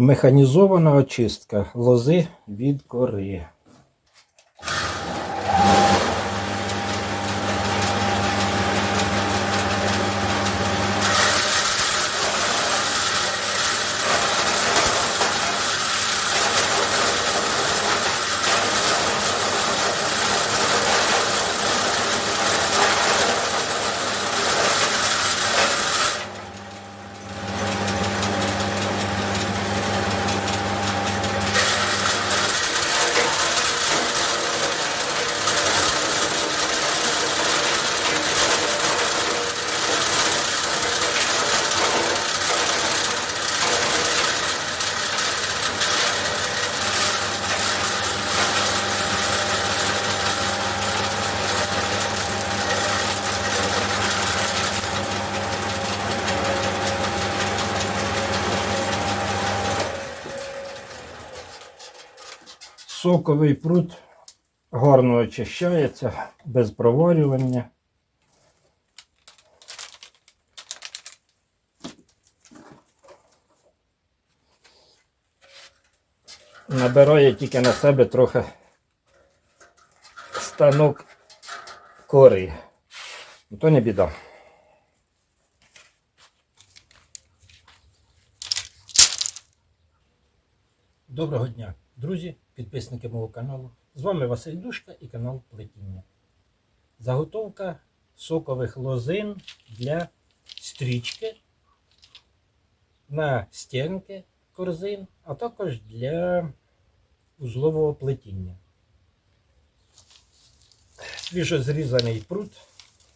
Механізована очистка лози від кори. Соковий пруд гарно очищається без проварювання. Набирає тільки на себе трохи станок кори. Ну, То не біда. Доброго дня, друзі, підписники мого каналу. З вами Василь Душка і канал Плетіння. Заготовка сокових лозин для стрічки на стінки корзин, а також для узлового плетіння. Свіжо зрізаний пруд.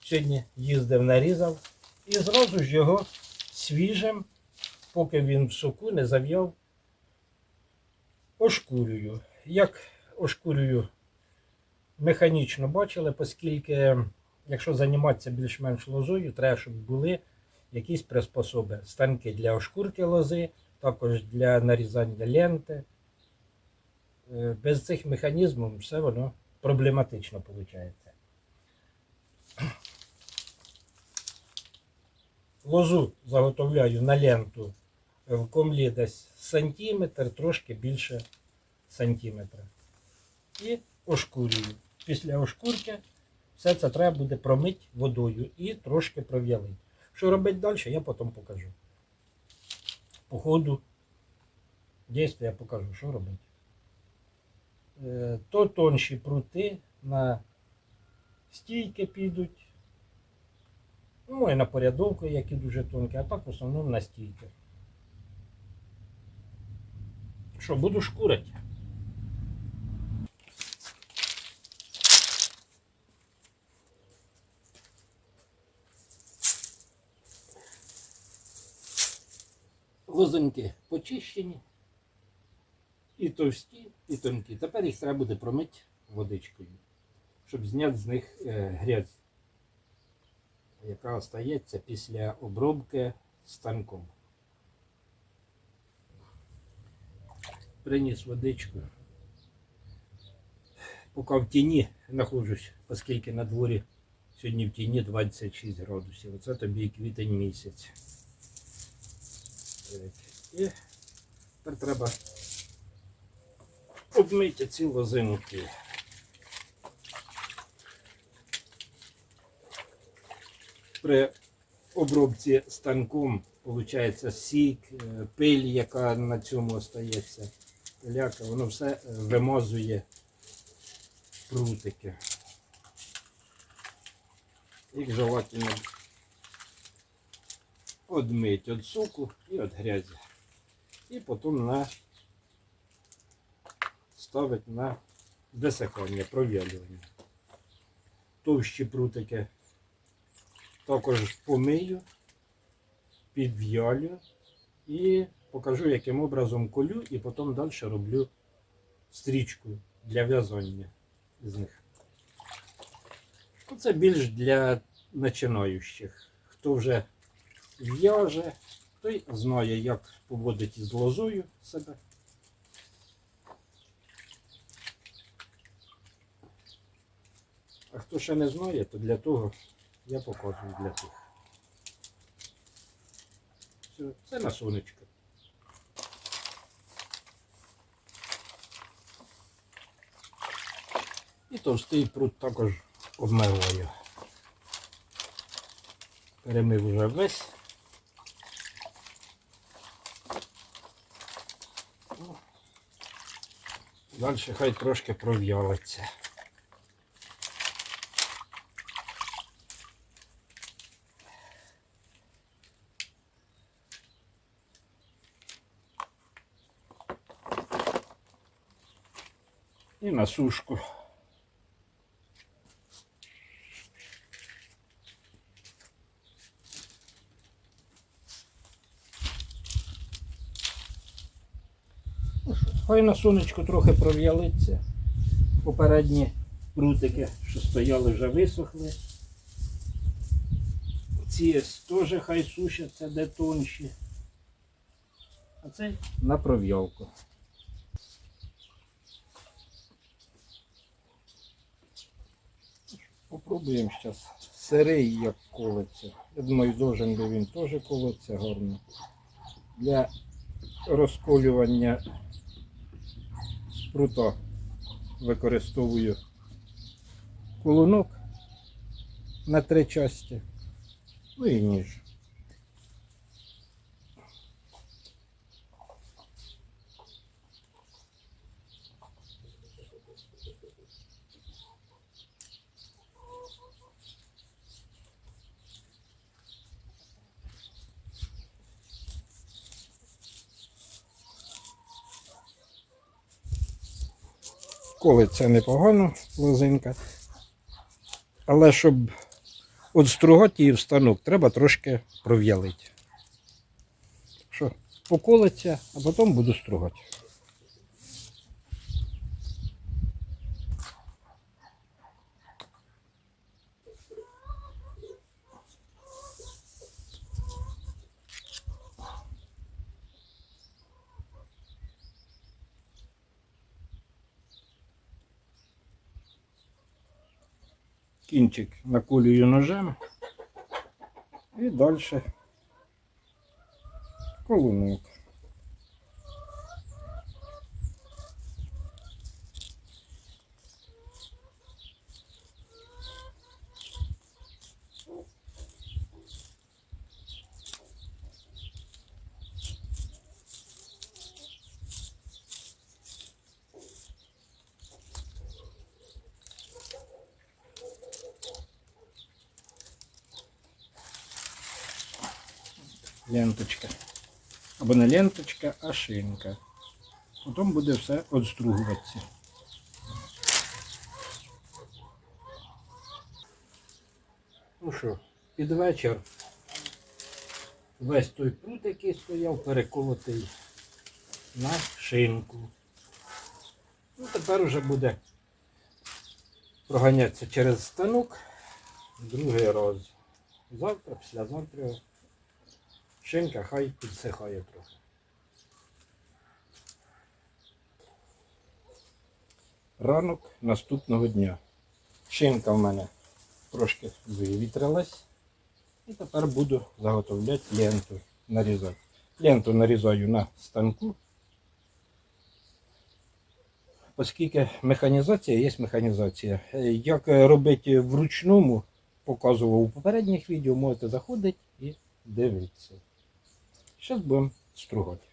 Сьогодні їздив, нарізав і зразу ж його свіжим, поки він в соку не зав'яв ошкурюю. Як ошкурюю механічно бачили, оскільки, якщо займатися більш-менш лозою, треба, щоб були якісь приспособи. Станки для ошкурки лози, також для нарізання ленти. Е, Без цих механізмів все воно проблематично виходить. Лозу заготовляю на ленту в комлі десь сантиметр, трошки більше сантиметра. І ошкурюю. Після ошкурки все це треба буде промити водою і трошки пров'ялити. Що робити далі, я потім покажу. По ходу дійства я покажу, що робити. Е, То тонші прути на стійки підуть. Ну і на порядовку, які дуже тонкі, а так в основному на стійки. Що, буду шкурити? Лозинки почищені. І товсті, і тонкі. Тепер їх треба буде промити водичкою, щоб зняти з них е, грязь, яка остається після обробки станком. Приніс водичку. Поки в тіні знаходжусь, оскільки на дворі сьогодні в тіні 26 градусів. Оце тобі і квітень місяць. І тепер треба обмити ці лозинки. При обробці станком виходить сік, е, пиль, яка на цьому остається ляка, воно все е, вимазує прутики. Їх желательно одмить від соку і від грязі. І потім на ставити на висихання, провялювання. Товщі прутики також помию, підв'ялю і покажу, яким образом колю, і потім далі роблю стрічку для в'язання з них. Це більш для починаючих. Хто вже в'яже, той знає, як поводити з лозою себе. А хто ще не знає, то для того я показую для тих. Все, це на сонечко. І товстий прут також обмиваю. Перемив вже весь. Далі хай трошки пров'ялиться. І на сушку. Хай на сонечку трохи пров'ялиться. Попередні прутики, що стояли, вже висохли. Ці теж хай сушаться, де тонші. А це на пров'ялку. Попробуємо зараз сирий, як колиться. Я думаю, должен би він теж колоться гарно. Для розколювання прута використовую колунок на три часті. Ну і ніж. Колиться непогано лозинка. Але щоб отстругати її в станок, треба трошки пров'ялити. Що, поколиться, а потім буду стругати. Кінчик наколюю ножем. І далі колунок. Ленточка. Або не ленточка, а шинка. Потім буде все відстругуватися. Ну що, під вечір весь той прут, який стояв, переколотий на шинку. Ну, тепер вже буде проганятися через станок другий раз. Завтра, післязавтра Шинка хай підсихає трохи. Ранок наступного дня. Шинка в мене трошки вивітрилась. І тепер буду заготовляти ленту, нарізати. Ленту нарізаю на станку. Оскільки механізація є механізація. Е, Як робити вручному, показував у попередніх відео, можете заходити і дивитися. Зараз будемо стругати.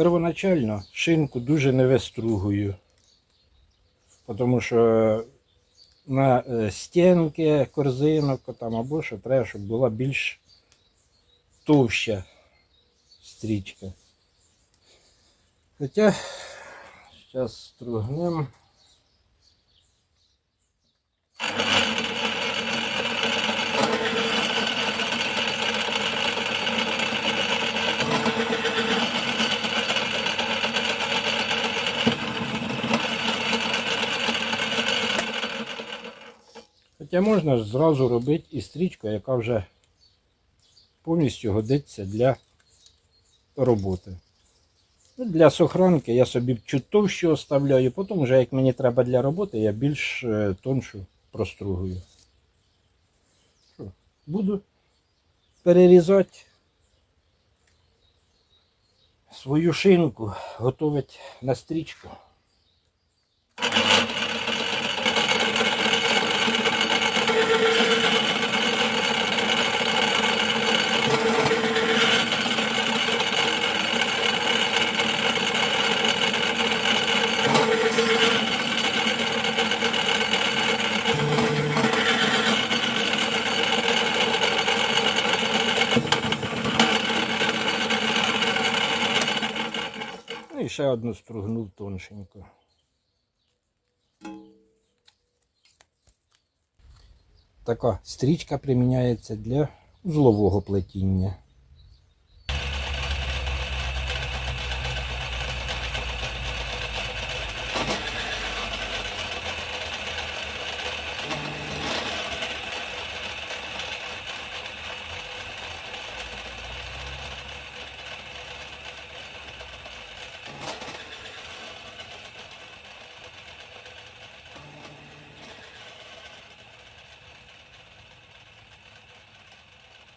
Первоначально шинку дуже не вистругую, тому що на е, стінки корзинок там, або що треба, щоб була більш товща стрічка. Хоча зараз стругнемо. Можна зразу робити і стрічку, яка вже повністю годиться для роботи. Ну, Для сохранки я собі чуть товщу оставляю, потім вже як мені треба для роботи, я більш е, тоншу простругую. Буду перерізати свою шинку, готувати на стрічку. Ще одну стругнув тоншенько. Така стрічка приміняється для узлового плетіння.